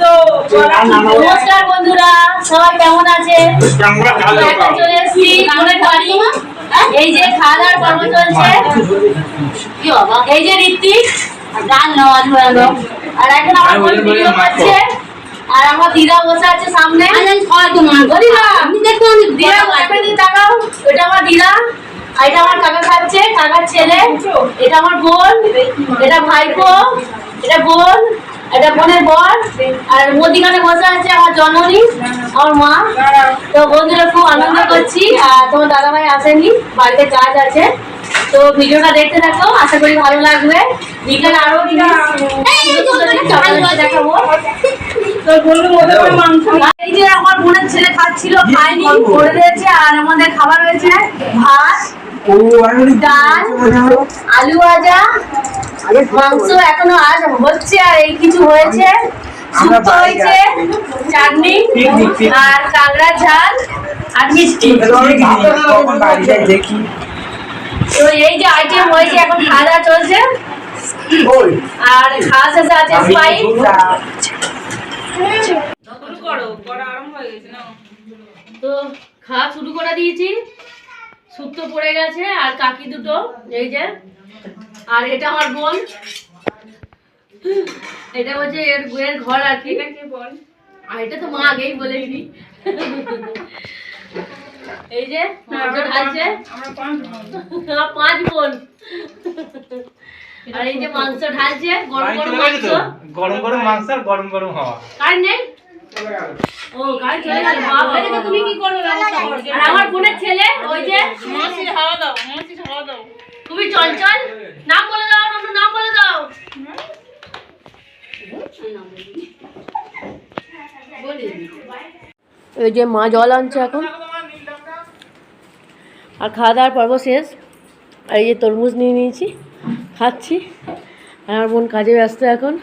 তো নমস্কার বন্ধুরা সবাই কেমন আছে? চলে এসেছি এই যে খাওয়া দাওয়ার পর্ব চলছে। এই যে ঋত্বিক গান নাও আজ আর এখন আমার বোন ভিডিও করছে। আর আমার দিদা বসে আছে সামনে। ও দিদা দিদা একটা দিন তাকাও। এটা আমার দিদা। আর এটা আমার কাকা খাচ্ছে। কাকার ছেলে। এটা আমার বোন। এটা ভাইপো। এটা বোন। এটা বোনের বর। আর মদিখানে বসে আছে আমার জননী, আমার মা। তো বন্ধুরা, খুব আনন্দ করছি। আর তোমার দাদা ভাই আসেনি, বাড়িতে কাজ আছে। তো ভিডিওটা দেখতে থাকো, আশা করি ভালো লাগবে। বিকেল আরও দেখাবো। এই যে আমার বোনের ছেলে খাচ্ছিল, খায়নি, করে দিয়েছে, আর আমাদের খাবার হয়েছে ভাত। আলু ভাজা মাংস এখনও আজ হচ্ছে আর এই কিছু হয়েছে। শুক্তো হয়েছে চাটনি আর কাঁকড়া ঝাল আর মিষ্টি। তো এই যে আইটেম হয়েছে এখন খাওয়া দাওয়া চলছে আর খাওয়া শেষে আছে স্পাইট শুরু করো করা আরম্ভ হয়ে গেছে না তো খাওয়া শুরু করে দিয়েছি। শুক্তো পড়ে গেছে আর কাকি দুটো এই যে। আর এটা আমার বোন। এটা হচ্ছে এর এর ঘর আর কি। বল? আর এটা তো মা আগেই বলে দিবি এই যে মাংস ঢালছে আমার পাঁচ বোন। আর এই যে মাংস ঢালছে গরম গরম মাংস। গরম গরম মাংস আর গরম গরম হাওয়া। কার নেই? আমার বোনের ছেলে ওই যে মাসির হাওয়া দাও মাসির হাওয়া দাও। তুমি চঞ্চল নাম বলে দাও ননু নাম বলে দাও। এই যে মা জল আনছে এখন। আর খাওয়া দাওয়ার পর্ব শেষ। আর এই যে তরমুজ নিয়ে নিয়েছি খাচ্ছি। আর আমার বোন কাজে ব্যস্ত এখন।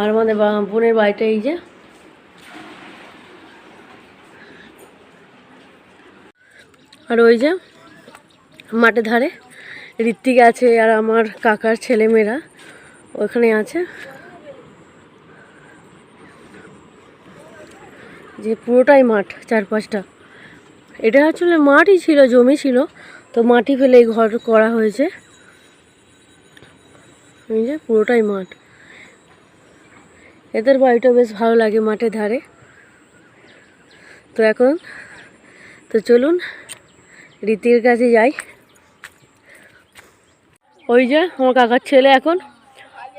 আর আমাদের বোনের বাড়িটা এই যে। আর ওই যে মাঠের ধারে ঋত্বিক আছে আর আমার কাকার ছেলেমেয়েরা ওখানে আছে। যে পুরোটাই মাঠ, চারপাশটা। এটা আসলে মাঠই ছিল, জমি ছিল, তো মাটি ফেলে এই ঘর করা হয়েছে। পুরোটাই মাঠ। এদের বাড়িটা বেশ ভালো লাগে মাঠের ধারে। তো এখন, তো চলুন, রীতির কাছে যাই। ওই যে, আমার কাকার ছেলে এখন।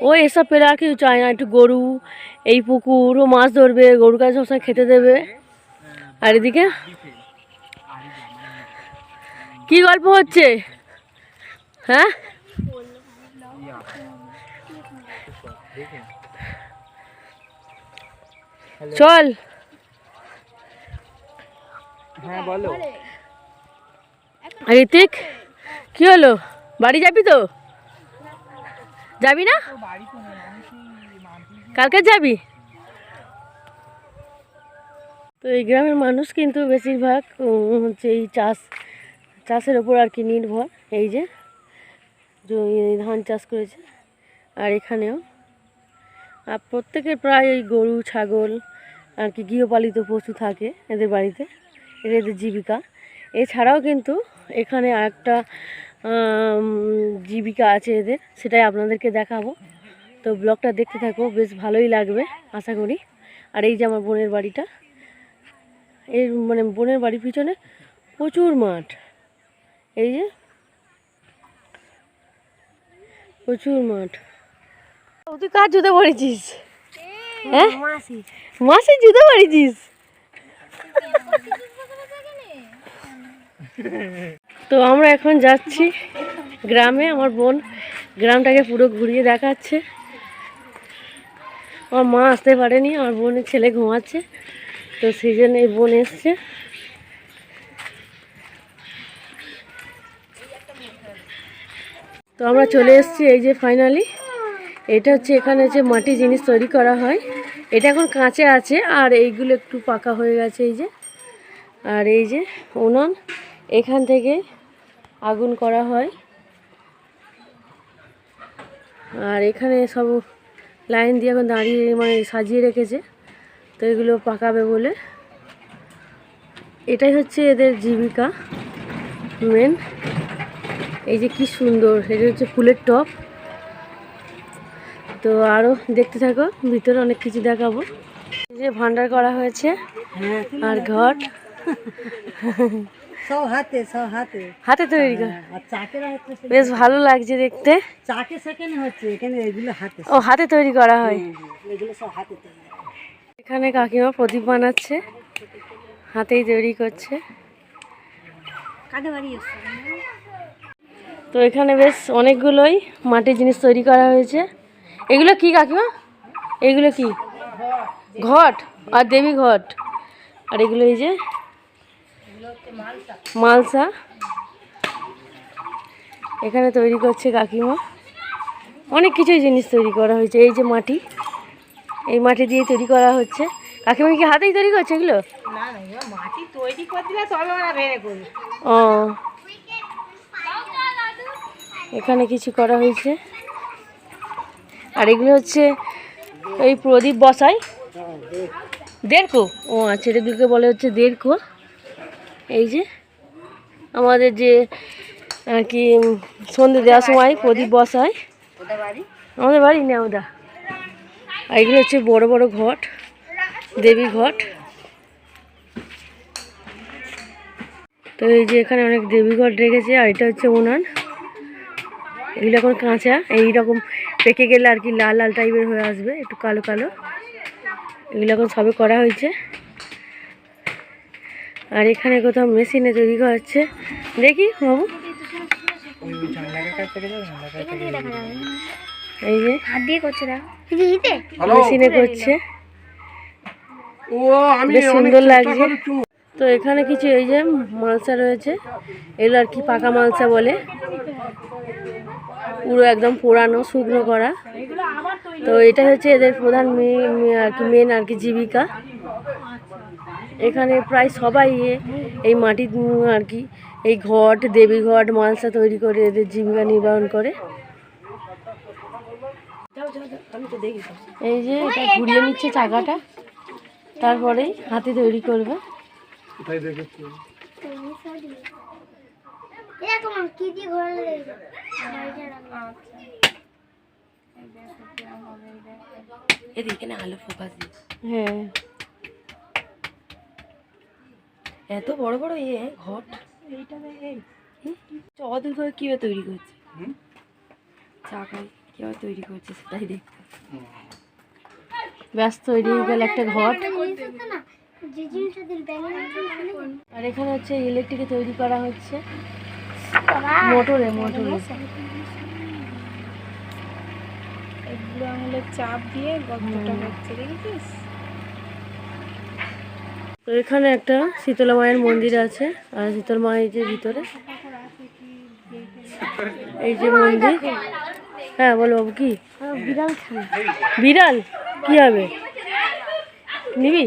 ও এসব পেলে আর কিছু চায় না, একটু গরু, এই পুকুর, ও মাছ ধরবে, গরুর কাছে সবসময় খেতে দেবে। আর এদিকে? কি গল্প হচ্ছে? হ্যাঁ? চল। হ্যাঁ বলো। ঋতিক কি হলো? বাড়ি যাবি তো? যাবি না? কালকে যাবি? তো এই গ্রামের মানুষ কিন্তু বেশিরভাগ হচ্ছে এই চাষ চাষের ওপর আর কি নির্ভর। এই যে ধান চাষ করেছে আর এখানেও প্রত্যেকের প্রায় এই গরু, ছাগল, আর কি গৃহপালিত পশু থাকে এদের বাড়িতে এটা এদের জীবিকা। এছাড়াও কিন্তু এখানে একটা জীবিকা আছে এদের, সেটাই আপনাদেরকে দেখাবো। তো ব্লগটা দেখতে থাকো, বেশ ভালোই লাগবে, আশা করি। আর এই যে আমার বোনের বাড়িটা এই মানে বোনের বাড়ির পিছনে প্রচুর মাঠ। এই যে, প্রচুর মাঠ। তুই কার জুতো পরেছিস হ্যাঁ? মাসি। জুতো পরেছিস তো আমরা এখন যাচ্ছি গ্রামে আমার বোন গ্রামটাকে পুরো ঘুরিয়ে দেখাচ্ছে। আমার মা আসতে পারেনি আমার বোনের ছেলে ঘুমাচ্ছে তো সেই জন্য এই বোন এসছে। তো আমরা চলে এসেছি এই যে ফাইনালি এটা হচ্ছে এখানে যে মাটি জিনিস তৈরি করা হয়, এটা এখন কাঁচে আছে, আর এইগুলো একটু পাকা হয়ে গেছে এই যে। আর এই যে উনান, এখান থেকে আগুন করা হয়। আর এখানে সব লাইন দিয়ে এখন দাঁড়িয়ে মানে সাজিয়ে রেখেছে, তো এগুলো পাকাবে বলে। এটাই হচ্ছে এদের জীবিকা মেন এই যে কি সুন্দর, এটা হচ্ছে ফুলের টপ তো আরও দেখতে থাকো ভিতরে অনেক কিছু দেখাবো। যে ভান্ডার করা হয়েছে আর ঘট সব হাতে সব হাতে। হাতে তৈরি করা। হাতে বেশ ভালো লাগছে দেখতে। চাকে সেখানে হচ্ছে এখানে এগুলো হাতে। ও হাতে তৈরি করা হয়। এগুলো সব হাতে তৈরি। এখানে কাকিমা প্রদীপ বানাচ্ছে হাতেই তৈরি করছে। তো এখানে বেশ অনেকগুলোই মাটির জিনিস তৈরি করা হয়েছে। এগুলো কি কাকিমা? এগুলো কি? ঘট আর দেবী ঘট। আর এগুলো এই যে মালসা। এখানে তৈরি করছে কাকিমা। অনেক কিছুই জিনিস তৈরি করা হয়েছে এই যে মাটি। এই মাটি দিয়ে তৈরি করা হচ্ছে। কাকিমা কি হাতেই তৈরি করছে এগুলো? ও। এখানে কিছু করা হয়েছে। আর এগুলো হচ্ছে এই প্রদীপ বসাই। দেড়কো? ও আচ্ছা এগুলোকে বলে হচ্ছে দেড়কো। এই যে আমাদের যে আর কি সন্ধে দেওয়ার সময় প্রদীপ বসায়। বাড়ি? আমাদের বাড়ি? নেওদা আর এগুলো হচ্ছে বড় বড় ঘট দেবী ঘট। তো এই যে এখানে অনেক দেবী ঘট রেখেছে আর এটা হচ্ছে উনান এগুলো এখন কাঁচা এই রকম পেকে গেলে আর কি লাল লাল টাইপের হয়ে আসবে একটু কালো কালো। এগুলো এখন সবে করা হয়েছে। আর এখানে কোথাও মেশিনে তৈরি করা হচ্ছে। দেখি বাবু। এই যে। হাত দিয়ে করছে দেখো। মেশিনে করছে। বেশ সুন্দর লাগছে। তো এখানে কিছু এই যে মালসা রয়েছে। এগুলো আর কি পাকা মালসা বলে। পুরো একদম পোড়ানো শুকনো করা। তো এটা হচ্ছে এদের প্রধান আর কি মেন আর কি জীবিকা। এখানে প্রায় সবাই এই মাটির আর কি, এই ঘট, দেবী ঘট, মালসা তৈরি করে এদের জীবিকা নির্বাহন করে। এই যে এটা ঘুরিয়ে নিচ্ছে চাকাটা, তারপরেই হাতে তৈরি করবে। এরকম কি দিয়ে ঘোরালে? এদিকে আলো ফোকাস হ্যাঁ। এত বড় বড় ইয়ে ঘট। করে কীভাবে তৈরি করছে? চাকায় কীভাবে তৈরি করছে সেটাই দেখতে। ব্যাস তৈরি হয়ে গেল একটা ঘট। না যে জিনিসটা দিল ব্যাঙের আর এখানে হচ্ছে ইলেকট্রিকে তৈরি করা হচ্ছে। মোটরে মোটরে আঙুলের চাপ দিয়ে গর্তটা হচ্ছে দেখেছিস? তো এখানে একটা শীতলা মায়ের মন্দির আছে আর শীতল মা এই যে ভিতরে। এই যে মন্দির। হ্যাঁ বলো বাবু কি? বিড়াল বিড়াল? কি হবে? নিবি?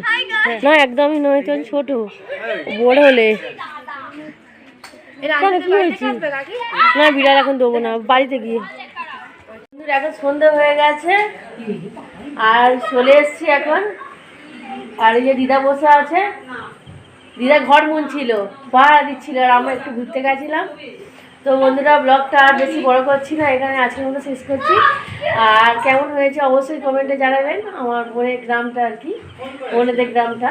না একদমই নয় তো ছোট। বড় হলে। কেন কি হয়েছে? না বিড়াল এখন দেবো না বাড়িতে গিয়ে। এখন সন্ধে হয়ে গেছে। আর চলে এসছি এখন। আর এই যে দিদা বসে আছে। দিদা ঘর মুনছিল পাহারা দিচ্ছিল আর আমরা একটু ঘুরতে গেছিলাম। তো বন্ধুরা ব্লগটা আর বেশি বড় করছি না এখানে আজকের মতো শেষ করছি। আর কেমন হয়েছে অবশ্যই কমেন্টে জানাবেন আমার বোনের গ্রামটা আর কি বোনেদের গ্রামটা।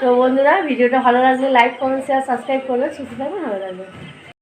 তো বন্ধুরা ভিডিওটা ভালো লাগলে লাইক কমেন্ট শেয়ার সাবস্ক্রাইব করবেন সুস্থ থাকবেন ভালো লাগবে